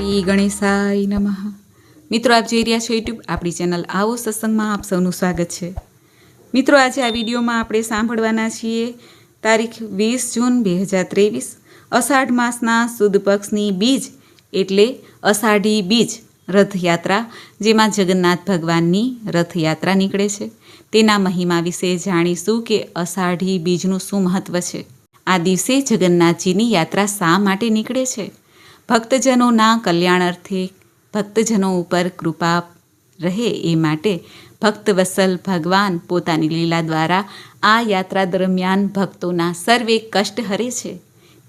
શ્રી ગણેશાય નમઃ મિત્રો આપ જોઈ રહ્યા છો યુટ્યુબ આપણી ચેનલ આવો સત્સંગમાં આપ સૌનું સ્વાગત છે। મિત્રો, આજે આ વિડીયોમાં આપણે સાંભળવાના છીએ તારીખ વીસ જૂન બે હજાર ત્રેવીસ, અષાઢ માસના સુદ પક્ષની બીજ એટલે અષાઢી બીજ રથયાત્રા, જેમાં જગન્નાથ ભગવાનની રથયાત્રા નીકળે છે। તેના મહિમા વિશે જાણીશું કે અષાઢી બીજનું શું મહત્વ છે। આ દિવસે જગન્નાથજીની યાત્રા શા માટે નીકળે છે? ભક્તજનોના કલ્યાણ અર્થે ભક્તજનો ઉપર કૃપા રહે એ માટે ભક્ત વસલ ભગવાન પોતાની લીલા દ્વારા આ યાત્રા દરમિયાન ભક્તોના સર્વે કષ્ટ હરે છે.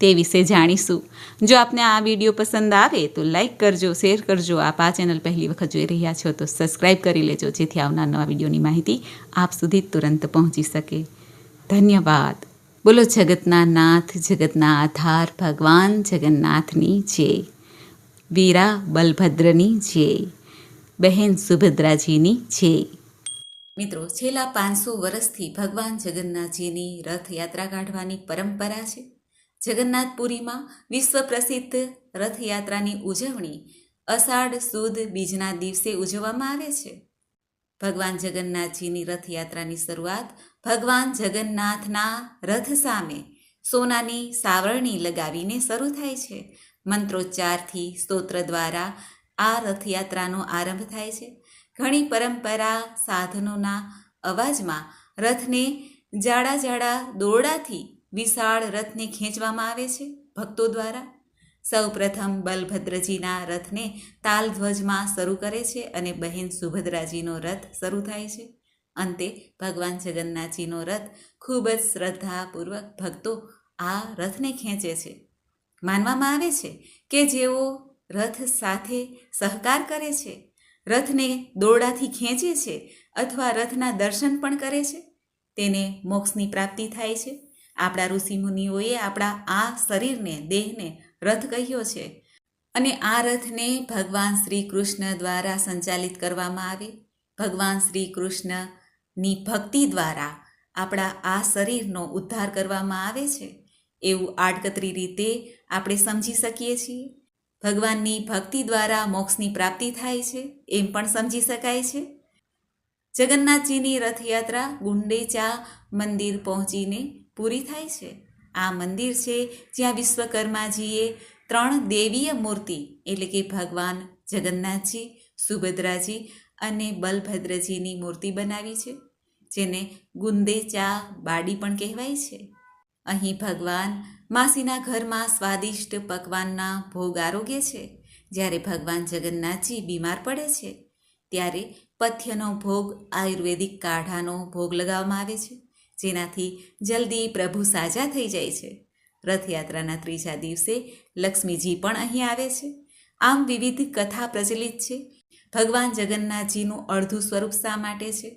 તે વિશે જાણીશું. જો આપને આ વીડિયો પસંદ આવે તો લાઈક કરજો, શેર કરજો. આપ આ ચેનલ પહેલી વખત જોઈ રહ્યા છો તો સબસ્ક્રાઈબ કરી લેજો, જેથી આવનાર નવા વિડીયોની માહિતી આપ સુધી તુરંત પહોંચી શકે. ધન્યવાદ. બોલો જગતના નાથ, જગતના આધાર, ભગવાન જગન્નાથની જય. વીરા બલભદ્રની જય. બહેન સુભદ્રાજીની જય. મિત્રો, છેલ્લા પાંચસો વર્ષથી ભગવાન જગન્નાથજીની રથયાત્રા કાઢવાની પરંપરા છે. જગન્નાથપુરીમાં વિશ્વ પ્રસિદ્ધ રથયાત્રાની ઉજવણી અષાઢ સુદ બીજના દિવસે ઉજવવામાં આવે છે. ભગવાન જગન્નાથજીની રથયાત્રાની શરૂઆત ભગવાન જગન્નાથના રથ સામે સોનાની સાવરણી લગાવીને શરૂ થાય છે. મંત્રોચ્ચારથી સ્તોત્ર દ્વારા આ રથયાત્રાનો આરંભ થાય છે. ઘણી પરંપરા સાધનોના અવાજમાં રથને જાડા જાડા દોરડાથી વિશાળ રથને ખેંચવામાં આવે છે ભક્તો દ્વારા. સૌપ્રથમ બલભદ્રજીના રથને તાલધ્વજમાં શરૂ કરે છે અને બહેન સુભદ્રાજીનો રથ શરૂ થાય છે. અંતે ભગવાન જગન્નાથજીનો રથ ખૂબ જ શ્રદ્ધાપૂર્વક ભક્તો આ રથને ખેંચે છે. માનવામાં આવે છે કે જેઓ રથ સાથે સહકાર કરે છે, રથને દોરડાથી ખેંચે છે અથવા રથના દર્શન પણ કરે છે, તેને મોક્ષની પ્રાપ્તિ થાય છે. આપણા ઋષિમુનિઓએ આપણા આ શરીરને, દેહને રથ કહ્યો છે અને આ રથને ભગવાન શ્રી કૃષ્ણ દ્વારા સંચાલિત કરવામાં આવે. ભગવાન શ્રી કૃષ્ણની ભક્તિ દ્વારા આપણા આ શરીરનો ઉદ્ધાર કરવામાં આવે છે, એવું આડકતરી રીતે આપણે સમજી શકીએ છીએ. ભગવાનની ભક્તિ દ્વારા મોક્ષની પ્રાપ્તિ થાય છે, એમ પણ સમજી શકાય છે. જગન્નાથજીની રથયાત્રા ગુંડેચા મંદિર પહોંચીને પૂરી થાય છે. આ મંદિર છે જ્યાં વિશ્વકર્માજીએ ત્રણ દેવીય મૂર્તિ, એટલે કે ભગવાન જગન્નાથજી, સુભદ્રાજી અને બલભદ્રજીની મૂર્તિ બનાવી છે, જેને ગુંદેચા બાડી પણ કહેવાય છે. અહીં ભગવાન માસીના ઘરમાં સ્વાદિષ્ટ પકવાનના ભોગ આરોગ્ય છે. જ્યારે ભગવાન જગન્નાથજી બીમાર પડે છે, ત્યારે પથ્યનો ભોગ આયુર્વેદિક કાઢાનો ભોગ લગાવવામાં આવે છે, જેનાથી જલ્દી પ્રભુ સાજા થઈ જાય છે. રથયાત્રાના ત્રીજા દિવસે લક્ષ્મીજી પણ અહીં આવે છે. આમ વિવિધ કથા પ્રચલિત છે ભગવાન જગન્નાથજીનું અડધું સ્વરૂપ શા માટે છે?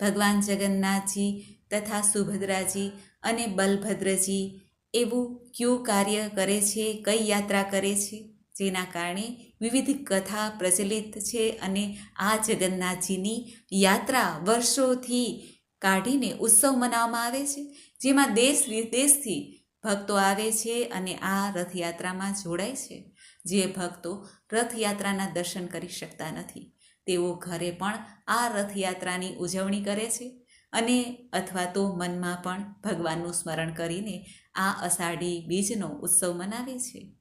ભગવાન જગન્નાથજી તથા સુભદ્રાજી અને બલભદ્રજી એવું કયું કાર્ય કરે છે, કઈ યાત્રા કરે છે? જેના કારણે વિવિધ કથા પ્રચલિત છે અને આ જગન્નાથજીની યાત્રા વર્ષોથી કાઢીને ઉત્સવ મનાવવામાં આવે છે. જેમાં દેશ વિદેશથી ભક્તો આવે છે અને આ રથયાત્રામાં જોડાય છે. જે ભક્તો રથયાત્રાના દર્શન કરી શકતા નથી. તેઓ ઘરે પણ આ રથયાત્રાની ઉજવણી કરે છે અને અથવા તો મનમાં પણ ભગવાનનું સ્મરણ કરીને આ અષાઢી બીજનો ઉત્સવ મનાવે છે.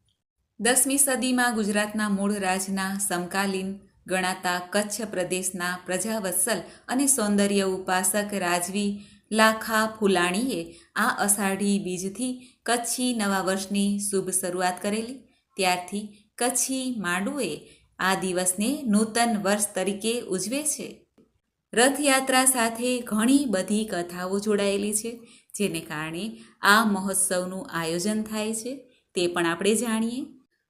દસમી સદીમાં ગુજરાતના મૂળ રાજના સમકાલીન ગણાતા કચ્છ પ્રદેશના પ્રજાવત્સલ અને સૌંદર્ય ઉપાસક રાજવી લાખા ફુલાણીએ આ અષાઢી બીજથી કચ્છી નવા વર્ષની શુભ શરૂઆત કરેલી. ત્યારથી કચ્છી માંડુએ આ દિવસને નૂતન વર્ષ તરીકે ઉજવે છે. રથયાત્રા સાથે ઘણી બધી કથાઓ જોડાયેલી છે, જેને કારણે આ મહોત્સવનું આયોજન થાય છે, તે પણ આપણે જાણીએ.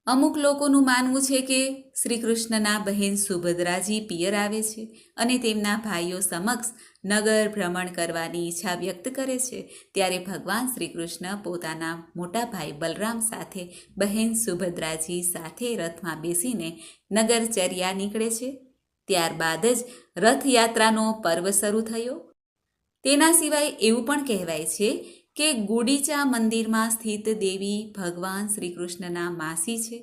અમુક લોકોનું માનવું છે કે શ્રી કૃષ્ણના બહેન સુભદ્રાજી પિયર આવે છે અને તેમના ભાઈઓ સમક્ષ નગર ભ્રમણ કરવાની ઈચ્છા વ્યક્ત કરે છે. ત્યારે ભગવાન શ્રી કૃષ્ણ પોતાના મોટા ભાઈ બલરામ સાથે, બહેન સુભદ્રાજી સાથે રથમાં બેસીને નગરચર્યા નીકળે છે. ત્યારબાદ જ રથયાત્રાનો પર્વ શરૂ થયો. તેના સિવાય એવું પણ કહેવાય છે કે ગુડીચા મંદિરમાં સ્થિત દેવી ભગવાન શ્રી કૃષ્ણના માસી છે,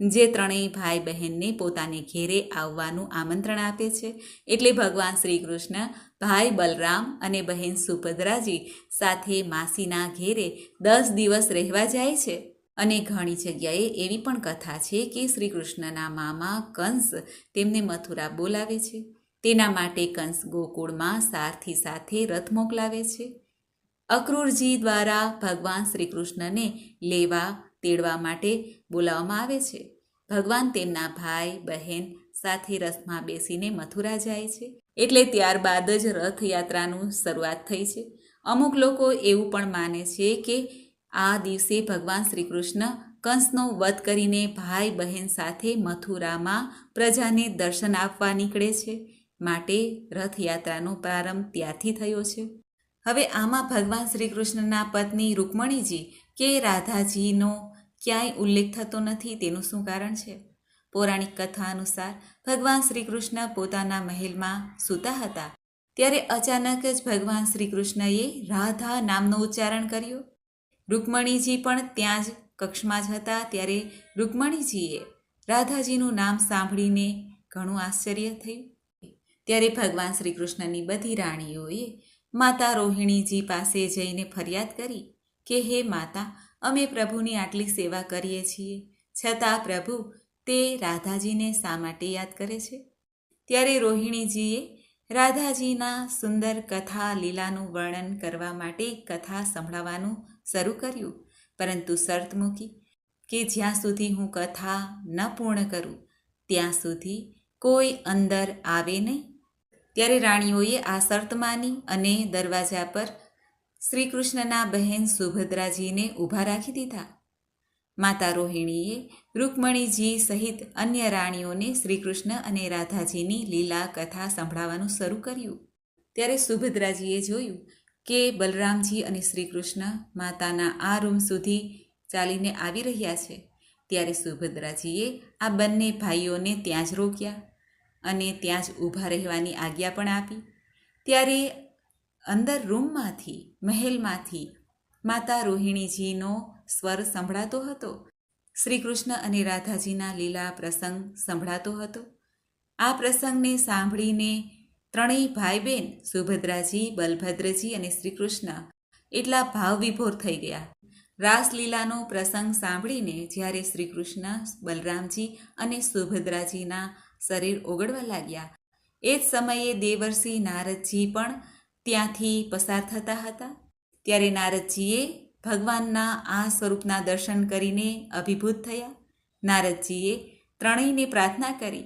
જે ત્રણેય ભાઈ બહેનને પોતાને ઘેરે આવવાનું આમંત્રણ આપે છે. એટલે ભગવાન શ્રી કૃષ્ણ ભાઈ બલરામ અને બહેન સુભદ્રાજી સાથે માસીના ઘેરે દસ દિવસ રહેવા જાય છે. અને ઘણી જગ્યાએ એવી પણ કથા છે કે શ્રી કૃષ્ણના મામા કંસ તેમને મથુરા બોલાવે છે. તેના માટે કંસ ગોકુળમાં સારથી સાથે રથ મોકલાવે છે. અક્રૂરજી દ્વારા ભગવાન શ્રી કૃષ્ણને લેવા, તેડવા માટે બોલાવવામાં આવે છે. ભગવાન તેમના ભાઈ, બહેન સાથે રથમાં બેસીને મથુરા જાય છે. એટલે ત્યારબાદ જ રથયાત્રાનું શરૂઆત થઈ છે. અમુક લોકો એવું પણ માને છે કે આ દિવસે ભગવાન શ્રી કૃષ્ણ કંસનો વધ કરીને ભાઈ, બહેન સાથે મથુરામાં પ્રજાને દર્શન આપવા નીકળે છે. માટે રથયાત્રાનો પ્રારંભ ત્યારથી થયો છે. હવે આમાં ભગવાન શ્રી કૃષ્ણના પત્ની રૂકમણીજી કે રાધાજીનો ક્યાંય ઉલ્લેખ થતો નથી, તેનું શું કારણ છે? પૌરાણિક કથા અનુસાર ભગવાન શ્રી કૃષ્ણ પોતાના મહેલમાં સૂતા હતા, ત્યારે અચાનક જ ભગવાન શ્રી કૃષ્ણએ રાધા નામનો ઉચ્ચારણ કર્યો. રૂકમણીજી પણ ત્યાં જ કક્ષમાં જ હતા, ત્યારે રૂકમણીજીએ રાધાજીનું નામ સાંભળીને ઘણું આશ્ચર્ય થયું. ત્યારે ભગવાન શ્રી કૃષ્ણની બધી રાણીઓએ માતા રોહિણીજી પાસે જઈને ફરિયાદ કરી કે, હે માતા, અમે પ્રભુની આટલી સેવા કરીએ છીએ. છતાં પ્રભુ, તે રાધાજીને શા માટે યાદ કરે છે? ત્યારે રોહિણીજીએ રાધાજીના સુંદર કથા લીલાનું વર્ણન કરવા માટે કથા સંભળાવવાનું શરૂ કર્યું. પરંતુ શરત મૂકી કે, જ્યાં સુધી હું કથા ન પૂર્ણ કરું, ત્યાં સુધી કોઈ અંદર આવે નહીં. ત્યારે રાણીઓએ આ શરત માની અને દરવાજા પર શ્રીકૃષ્ણના બહેન સુભદ્રાજીને ઊભા રાખી દીધા. માતા રોહિણીએ રૂકમણીજી સહિત અન્ય રાણીઓને શ્રીકૃષ્ણ અને રાધાજીની લીલા કથા સંભળાવવાનું શરૂ કર્યું. ત્યારે સુભદ્રાજીએ જોયું કે બલરામજી અને શ્રીકૃષ્ણ માતાના આ રૂમ સુધી ચાલીને આવી રહ્યા છે. ત્યારે સુભદ્રાજીએ આ બંને ભાઈઓને ત્યાં જ રોક્યા. અને ત્યાં જ ઊભા રહેવાની આજ્ઞા પણ આપી. ત્યારે અંદર રૂમમાંથી, મહેલમાંથી માતા રોહિણીજીનો સ્વર સંભળાતો હતો. શ્રી કૃષ્ણ અને રાધાજીના લીલા પ્રસંગ સંભળાતો હતો. આ પ્રસંગને સાંભળીને ત્રણેય ભાઈ બહેન સુભદ્રાજી, બલભદ્રજી અને શ્રી કૃષ્ણ એટલા ભાવવિભોર થઈ ગયા. રાસલીલાનો પ્રસંગ સાંભળીને જ્યારે શ્રી કૃષ્ણ બલરામજી અને સુભદ્રાજીના શરીર ઓગળવા લાગ્યા. એ જ સમયે દેવર્ષિ નારદજી પણ ત્યાંથી પસાર થતા હતા. ત્યારે નારદજીએ ભગવાનના આ સ્વરૂપના દર્શન કરીને અભિભૂત થયા. નારદજીએ ત્રણેયને પ્રાર્થના કરી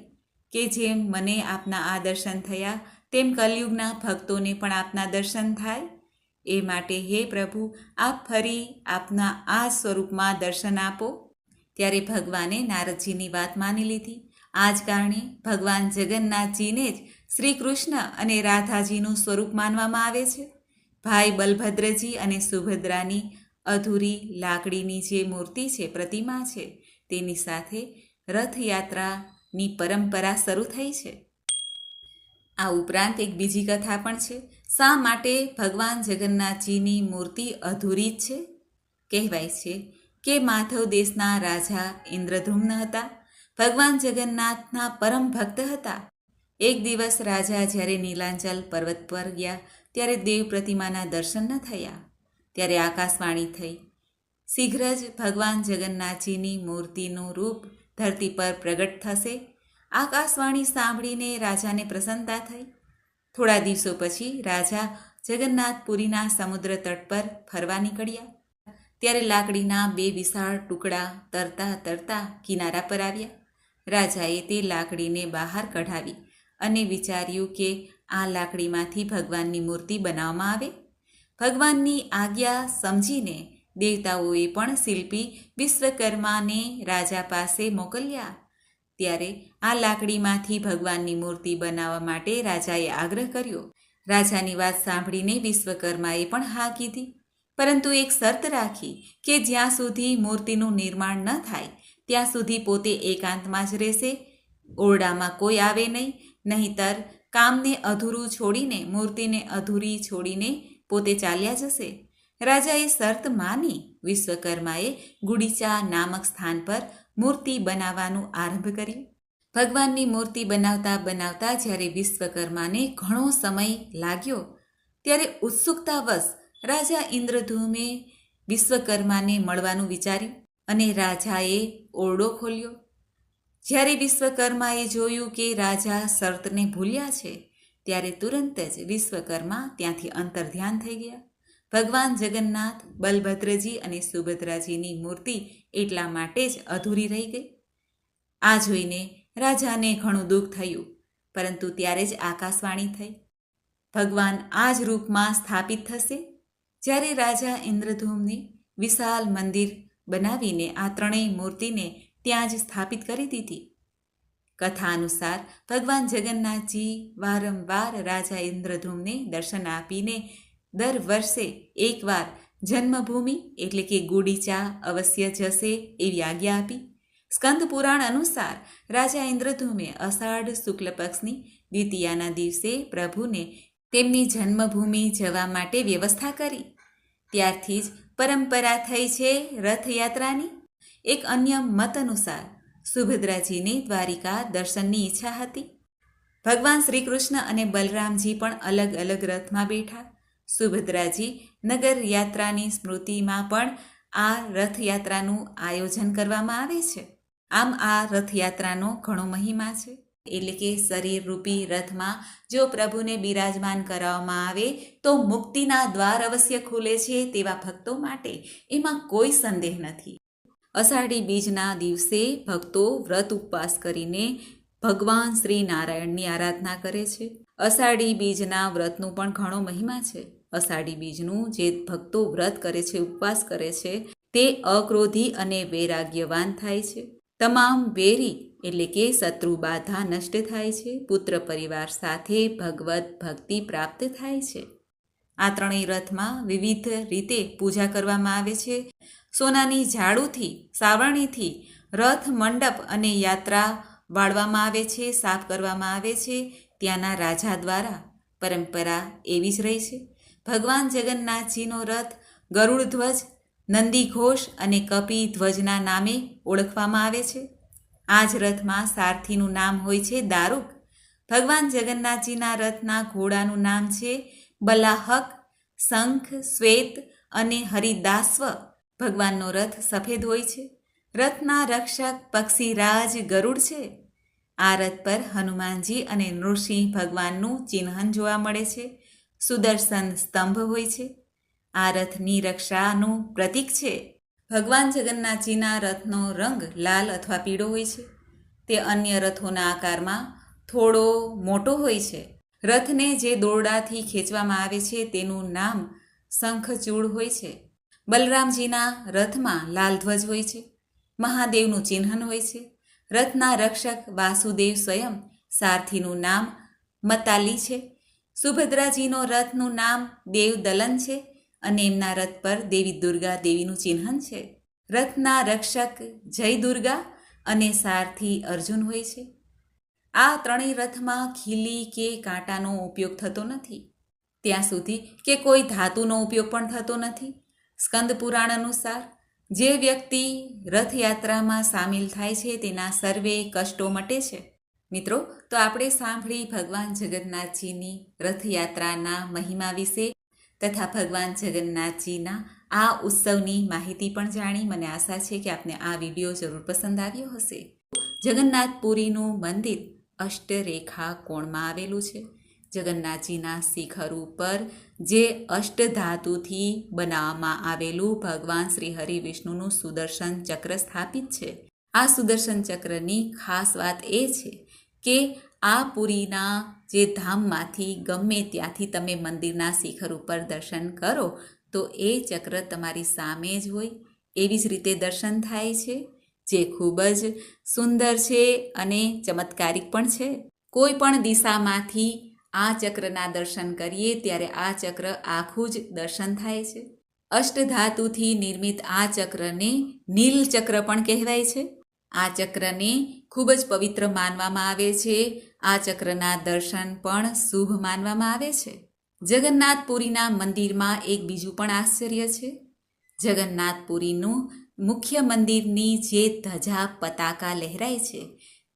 કે જેમ મને આપના આ દર્શન થયા, તેમ કલયુગના ભક્તોને પણ આપના દર્શન થાય. એ માટે હે પ્રભુ, આપ ફરી આપના આ સ્વરૂપમાં દર્શન આપો. ત્યારે ભગવાને નારદજીની વાત માની લીધી. આ જ કારણે ભગવાન જગન્નાથજીને જ શ્રી કૃષ્ણ અને રાધાજીનું સ્વરૂપ માનવામાં આવે છે. ભાઈ બલભદ્રજી અને સુભદ્રાની અધૂરી લાકડીની જે મૂર્તિ છે, પ્રતિમા છે, તેની સાથે રથયાત્રાની પરંપરા શરૂ થઈ છે. આ ઉપરાંત એક બીજી કથા પણ છે, શા માટે ભગવાન જગન્નાથજીની મૂર્તિ અધૂરી જ છે? કહેવાય છે કે માધવ દેશના રાજા ઇન્દ્રધૂમ્ન હતા. ભગવાન જગન્નાથના પરમ ભક્ત હતા. એક દિવસ રાજા જ્યારે નીલાંચલ પર્વત પર ગયા, ત્યારે દેવ પ્રતિમાના દર્શન ન થયા. ત્યારે આકાશવાણી થઈ. શીઘ્ર જ ભગવાન જગન્નાથજીની મૂર્તિનું રૂપ ધરતી પર પ્રગટ થશે. આકાશવાણી સાંભળીને રાજાને પ્રસન્નતા થઈ. થોડા દિવસો પછી રાજા જગન્નાથપુરીના સમુદ્ર તટ પર ફરવા નીકળ્યા. ત્યારે લાકડીના બે વિશાળ ટુકડા તરતા તરતા કિનારા પર આવ્યા. રાજાએ તે લાકડીને બહાર કઢાવી અને વિચાર્યું કે આ લાકડીમાંથી ભગવાનની મૂર્તિ બનાવવામાં આવે? ભગવાનની આજ્ઞા સમજીને દેવતાઓએ પણ શિલ્પી વિશ્વકર્માને રાજા પાસે મોકલ્યા. ત્યારે આ લાકડીમાંથી ભગવાનની મૂર્તિ બનાવવા માટે રાજાએ આગ્રહ કર્યો. રાજાની વાત સાંભળીને વિશ્વકર્માએ પણ હા કીધી. પરંતુ એક શરત રાખી કે જ્યાં સુધી મૂર્તિનું નિર્માણ ન થાય ત્યાં સુધી પોતે એકાંતમાં જ રહેશે. ઓરડામાં કોઈ આવે નહીં. નહીંતર કામને અધૂરું છોડીને, મૂર્તિને અધૂરી છોડીને પોતે ચાલ્યા જશે. રાજાએ શરત માની વિશ્વકર્માએ ગુડીચા નામક સ્થાન પર મૂર્તિ બનાવવાનું આરંભ કર્યું. ભગવાનની મૂર્તિ બનાવતા બનાવતા જ્યારે વિશ્વકર્માને ઘણો સમય લાગ્યો, ત્યારે ઉત્સુકતાવશ રાજા ઇન્દ્રધૂમે વિશ્વકર્માને મળવાનું વિચાર્યું. અને રાજાએ ઓરડો ખોલ્યો. જ્યારે વિશ્વકર્માએ જોયું કે રાજા શરતને ભૂલ્યા છે, ત્યારે તુરંત જ વિશ્વકર્મા ત્યાંથી અંતર્ધ્યાન થઈ ગયા. ભગવાન જગન્નાથ, બલભદ્રજી અને સુભદ્રાજીની મૂર્તિ એટલા માટે જ અધૂરી રહી ગઈ. આ જોઈને રાજાને ઘણું દુઃખ થયું, પરંતુ ત્યારે જ આકાશવાણી થઈ. ભગવાન આ જ રૂપમાં સ્થાપિત થશે? જ્યારે રાજા ઇન્દ્રધૂમની વિશાળ મંદિર બનાવીને આ ત્રણેય મૂર્તિને ત્યાં જ સ્થાપિત કરી દીધી. કથા અનુસાર ભગવાન જગન્નાથજી વારંવાર રાજા ઇન્દ્રધૂમને દર્શન આપીને દર વર્ષે એકવાર જન્મભૂમિ એટલે કે ગુડીચા અવશ્ય જશે એવી આજ્ઞા આપી. સ્કંદ પુરાણ અનુસાર રાજા ઇન્દ્રધૂમે અષાઢ શુક્લ પક્ષની દ્વિતીયાના દિવસે પ્રભુને તેમની જન્મભૂમિ જવા માટે વ્યવસ્થા કરી. ત્યારથી જ પરંપરા થઈ છે રથયાત્રાની? એક અન્ય મત અનુસાર, સુભદ્રાજીને દ્વારિકા દર્શનની ઈચ્છા હતી. ભગવાન શ્રી કૃષ્ણ અને બલરામજી પણ અલગ અલગ રથમાં બેઠા. સુભદ્રાજી નગર યાત્રાની સ્મૃતિમાં પણ આ રથયાત્રાનું આયોજન કરવામાં આવે છે. આમ આ રથયાત્રાનો ઘણો મહિમા છે. એટલે કે શરીર રૂપી રથમાં જો પ્રભુને બિરાજમાન કરાવવામાં આવે, તો મુક્તિના દ્વાર અવશ્ય ખુલે છે તેવા ભક્તો માટે એમાં કોઈ સંદેહ નથી. અષાઢી બીજના દિવસે ભક્તો વ્રત ઉપવાસ કરીને ભગવાન શ્રી નારાયણની આરાધના કરે છે. અષાઢી બીજના વ્રતનું પણ ઘણો મહિમા છે. અષાઢી બીજનું જે ભક્તો વ્રત કરે છે, ઉપવાસ કરે છે, તે અક્રોધી અને વૈરાગ્યવાન થાય છે. તમામ વેરી એટલે કે શત્રુ બાધા નષ્ટ થાય છે, પુત્ર પરિવાર સાથે ભગવત ભક્તિ પ્રાપ્ત થાય છે. આ ત્રણેય રથમાં વિવિધ રીતે પૂજા કરવામાં આવે છે. સોનાની ઝાડુથી, સાવરણીથી રથ, મંડપ અને યાત્રા વાળવામાં આવે છે, સાફ કરવામાં આવે છે. ત્યાંના રાજા દ્વારા પરંપરા એવી જ રહી છે. ભગવાન જગન્નાથજીનો રથ ગરુડ ધ્વજ નંદી ઘોષ અને કપી ધ્વજના નામે ઓળખવામાં આવે છે. આ જ રથમાં સારથીનું નામ હોય છે દારૂક. ભગવાન જગન્નાથજીના રથના ઘોડાનું નામ છે બલાહક, શંખ, શ્વેત અને હરિદાસ્વ. ભગવાનનો રથ સફેદ હોય છે. રથના રક્ષક પક્ષીરાજ ગરુડ છે. આ રથ પર હનુમાનજી અને નૃસિંહ ભગવાનનું ચિહ્ન જોવા મળે છે. સુદર્શન સ્તંભ હોય છે. આ રથની રક્ષાનું પ્રતીક છે. ભગવાન જગન્નાથજીના રથનો રંગ લાલ અથવા પીળો હોય છે. તે અન્ય રથોના આકારમાં થોડો મોટો હોય છે. રથને જે દોરડાથી ખેંચવામાં આવે છે તેનું નામ શંખચૂડ હોય છે. બલરામજીના રથમાં લાલ ધ્વજ હોય છે. મહાદેવનું ચિહ્ન હોય છે. રથના રક્ષક વાસુદેવ સ્વયં સારથીનું નામ મતાલી છે. સુભદ્રાજીનો રથનું નામ દેવદલન છે. અને એમના રથ પર દેવી દુર્ગા દેવીનું ચિહ્ન છે. રથના રક્ષક જય દુર્ગા અને સારથી અર્જુન હોય છે. આ ત્રણેય રથમાં ખીલી કે કાંટાનો ઉપયોગ થતો નથી. ત્યાં સુધી કે કોઈ ધાતુનો ઉપયોગ પણ થતો નથી. સ્કંદ પુરાણ અનુસાર જે વ્યક્તિ રથયાત્રામાં સામેલ થાય છે તેના સર્વે કષ્ટો મટે છે. મિત્રો, તો આપણે સાંભળી ભગવાન જગન્નાથજીની રથયાત્રાના મહિમા વિશે તથા ભગવાન જગન્નાથજીના આ ઉત્સવની માહિતી પણ જાણી મને આશા છે કે આપને આ વીડિયો જરૂર પસંદ આવ્યો હશે. જગન્નાથપુરીનું મંદિર અષ્ટરેખા કોણમાં આવેલું છે. જગન્નાથજીના શિખર ઉપર જે અષ્ટધાતુથી બનાવવામાં આવેલું ભગવાન શ્રી હરિ વિષ્ણુનું સુદર્શન ચક્ર સ્થાપિત છે. આ સુદર્શન ચક્રની ખાસ વાત એ છે કે આ પુરીના જે ધામમાંથી ગમે ત્યાંથી તમે મંદિરના શિખર ઉપર દર્શન કરો, તો એ ચક્ર તમારી સામે જ હોય. એવી જ રીતે દર્શન થાય છે, જે ખૂબ જ સુંદર છે અને ચમત્કારિક પણ છે. કોઈ પણ દિશામાંથી આ ચક્રના દર્શન કરીએ, ત્યારે આ ચક્ર આખું જ દર્શન થાય છે. અષ્ટધાતુથી નિર્મિત આ ચક્રને નીલ ચક્ર પણ કહેવાય છે. આ ચક્રને ખૂબ જ પવિત્ર માનવામાં આવે છે. આ ચક્રના દર્શન પણ શુભ માનવામાં આવે છે. જગન્નાથપુરીના મંદિરમાં એક બીજું પણ આશ્ચર્ય છે. જગન્નાથપુરીનું મુખ્ય મંદિરની જે ધજા પતાકા લહેરાય છે,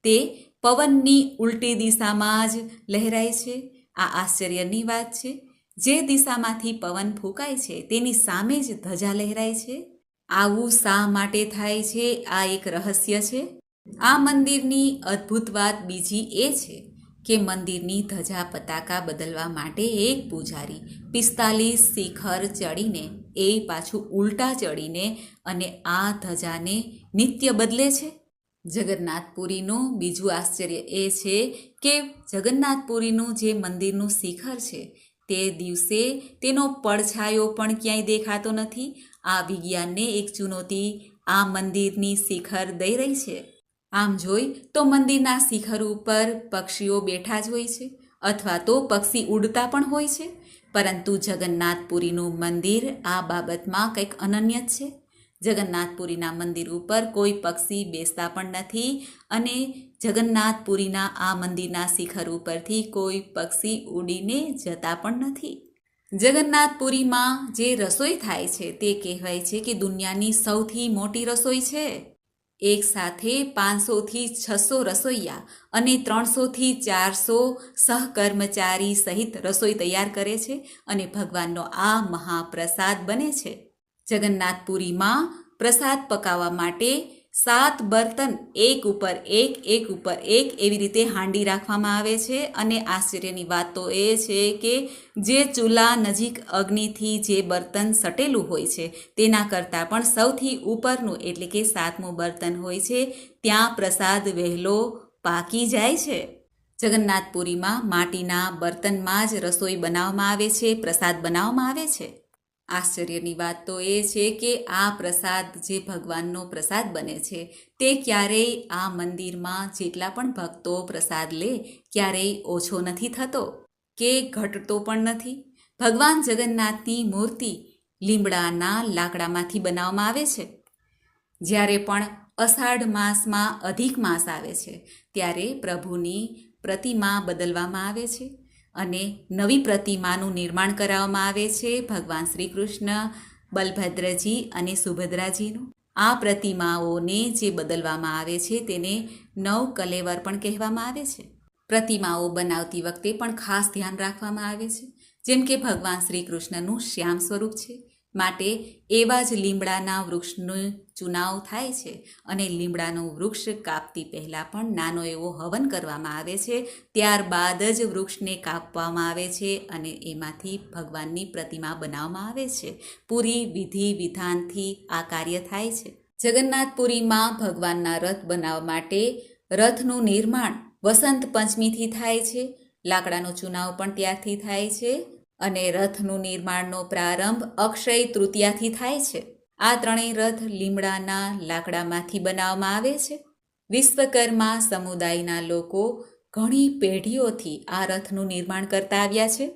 તે પવનની ઉલટી દિશામાં જ લહેરાય છે. આ આશ્ચર્યની વાત છે. જે દિશામાંથી પવન ફૂંકાય છે, તેની સામે જ ધજા લહેરાય છે. આવું શા માટે થાય છે? આ એક રહસ્ય છે. આ મંદિરની અદ્ભુત વાત બીજી એ છે કે મંદિરની ધજા પતાકા બદલવા માટે એક પૂજારી પિસ્તાલીસ શિખર ચડીને, એ પાછું ઉલટા ચડીને અને આ ધજાને નિત્ય બદલે છે. જગન્નાથપુરીનું બીજું આશ્ચર્ય એ છે કે જગન્નાથપુરીનું જે મંદિરનું શિખર છે, તે દિવસે તેનો પડછાયો પણ ક્યાંય દેખાતો નથી. આ વિજ્ઞાનને એક ચુનૌતી આ મંદિરની શિખર દઈ રહી છે. આમ જોઈ તો મંદિરના શિખર ઉપર પક્ષીઓ બેઠા જ હોય છે, અથવા તો પક્ષી ઉડતા પણ હોય છે. પરંતુ જગન્નાથપુરીનું મંદિર આ બાબતમાં કંઈક અનન્ય જ છે. જગન્નાથપુરીના મંદિર ઉપર કોઈ પક્ષી બેસતા પણ નથી અને જગન્નાથપુરીના આ મંદિરના શિખર ઉપરથી કોઈ પક્ષી ઉડીને જતા પણ નથી. જગન્નાથપુરીમાં જે રસોઈ થાય છે તે કહેવાય છે કે દુનિયાની સૌથી મોટી રસોઈ છે. એક સાથે પાંચસોથી છસો રસોઈયા અને ત્રણસોથી ચારસો સહકર્મચારી સહિત રસોઈ તૈયાર કરે છે અને ભગવાનનો આ મહાપ્રસાદ બને છે. જગન્નાથપુરીમાં પ્રસાદ પકાવવા માટે સાત બર્તન એક ઉપર એક એક ઉપર એક એવી રીતે હાંડી રાખવામાં આવે છે. અને આશ્ચર્યની વાત તો એ છે કે જે ચૂલા નજીક અગ્નિથી જે બર્તન સટેલું હોય છે, તેના કરતાં પણ સૌથી ઉપરનું એટલે કે સાતમું બર્તન હોય છે, ત્યાં પ્રસાદ વહેલો પાકી જાય છે. જગન્નાથપુરીમાં માટીના બર્તનમાં જ રસોઈ બનાવવામાં આવે છે, પ્રસાદ બનાવવામાં આવે છે. આશ્ચર્યની વાત તો એ છે કે આ પ્રસાદ જે ભગવાનનો પ્રસાદ બને છે, તે ક્યારેય આ મંદિરમાં જેટલા પણ ભક્તો પ્રસાદ લે, ક્યારેય ઓછો નથી થતો કે ઘટતો પણ નથી? ભગવાન જગન્નાથની મૂર્તિ લીમડાના લાકડામાંથી બનાવવામાં આવે છે. જ્યારે પણ અષાઢ માસમાં અધિક માસ આવે છે, ત્યારે પ્રભુની પ્રતિમા બદલવામાં આવે છે. અને નવી પ્રતિમાનું નિર્માણ કરાવવામાં આવે છે. ભગવાન શ્રી કૃષ્ણ બલભદ્રજી અને સુભદ્રાજીનું. આ પ્રતિમાઓને જે બદલવામાં આવે છે તેને નવ કલેવર પણ કહેવામાં આવે છે. પ્રતિમાઓ બનાવતી વખતે પણ ખાસ ધ્યાન રાખવામાં આવે છે. જેમ કે ભગવાન શ્રી કૃષ્ણનું શ્યામ સ્વરૂપ છે. માટે એવા જ લીમડાના વૃક્ષનું ચુનાવ થાય છે અને લીમડાનું વૃક્ષ કાપતી પહેલાં પણ નાનો એવો હવન કરવામાં આવે છે. ત્યારબાદ જ વૃક્ષને કાપવામાં આવે છે અને એમાંથી ભગવાનની પ્રતિમા બનાવવામાં આવે છે. પૂરી વિધિ વિધાનથી આ કાર્ય થાય છે. જગન્નાથપુરીમાં ભગવાનના રથ બનાવવા માટે રથનું નિર્માણ વસંત પંચમીથી થાય છે. લાકડાનો ચુનાવ પણ ત્યારથી થાય છે અને રથનું નિર્માણનો પ્રારંભ અક્ષય તૃતીયાથી થાય છે. આ ત્રણેય રથ લીમડાના લાકડામાંથી બનાવવામાં આવે છે. વિશ્વકર્મા સમુદાયના લોકો ઘણી પેઢીઓથી આ રથનું નિર્માણ કરતા આવ્યા છે.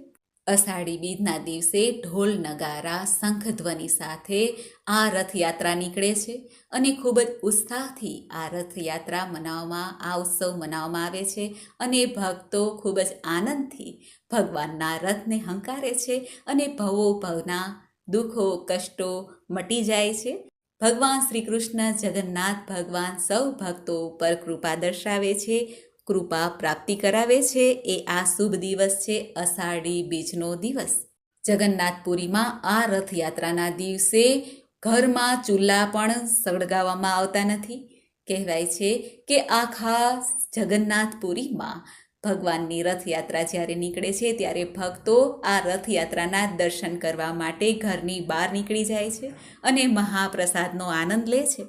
અષાઢી બીજના દિવસે ઢોલ નગારા, શંખધ્વનિ સાથે આ રથયાત્રા નીકળે છે અને ખૂબ જ ઉત્સાહથી આ રથયાત્રા મનાવવામાં, આ ઉત્સવ મનાવવામાં આવે છે અને ભક્તો ખૂબ જ આનંદથી ભગવાનના રથને હંકારે છે અને ભવો ભવના દુઃખો, કષ્ટો મટી જાય છે. ભગવાન શ્રી કૃષ્ણ જગન્નાથ ભગવાન સૌ ભક્તો ઉપર કૃપા દર્શાવે છે, કૃપા પ્રાપ્તિ કરાવે છે. એ આ શુભ દિવસ છે, અષાઢી બીજનો દિવસ. જગન્નાથપુરીમાં આ રથયાત્રાના દિવસે ઘરમાં ચૂલા પણ સળગાવવામાં આવતા નથી. કહેવાય છે કે આખા જગન્નાથપુરીમાં ભગવાનની રથયાત્રા જ્યારે નીકળે છે, ત્યારે ભક્તો આ રથયાત્રાના દર્શન કરવા માટે ઘરની બહાર નીકળી જાય છે અને મહાપ્રસાદનો આનંદ લે છે.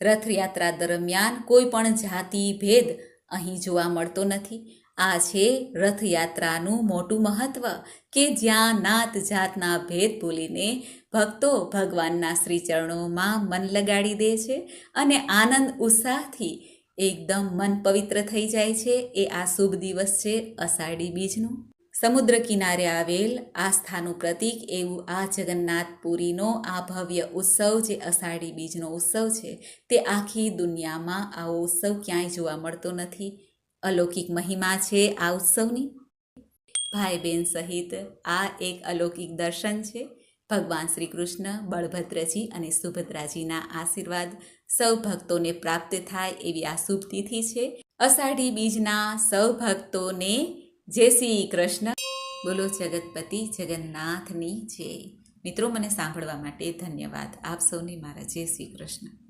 રથયાત્રા દરમિયાન કોઈ પણ જાતિ ભેદ અહીં જોવા મળતો નથી. આ છે રથયાત્રાનું મોટું મહત્વ કે જ્યાં નાત જાતના ભેદ ભૂલીને ભક્તો ભગવાનના શ્રીચરણોમાં મન લગાડી દે છે અને આનંદ ઉત્સાહથી એકદમ મન પવિત્ર થઈ જાય છે. એ આ શુભ દિવસ છે અષાઢી બીજનું. સમુદ્ર કિનારે આવેલ આસ્થાનું પ્રતીક એવું આ જગન્નાથપુરીનો આ ભવ્ય ઉત્સવ જે અષાઢી બીજનો ઉત્સવ છે તે આખી દુનિયામાં આવો ઉત્સવ ક્યાંય જોવા મળતો નથી. અલૌકિક મહિમા છે આ ઉત્સવની. ભાઈ બહેન સહિત આ એક અલૌકિક દર્શન છે. ભગવાન શ્રી કૃષ્ણ, બળભદ્રજી અને સુભદ્રાજીના આશીર્વાદ સૌ ભક્તોને પ્રાપ્ત થાય એવી આ શુભ તિથિ છે. અષાઢી બીજના સૌ ભક્તોને જય શ્રી કૃષ્ણ. બોલો જગતપતિ જગન્નાથની જય. મિત્રો, મને સાંભળવા માટે ધન્યવાદ. આપ સૌને મારા જય શ્રી કૃષ્ણ.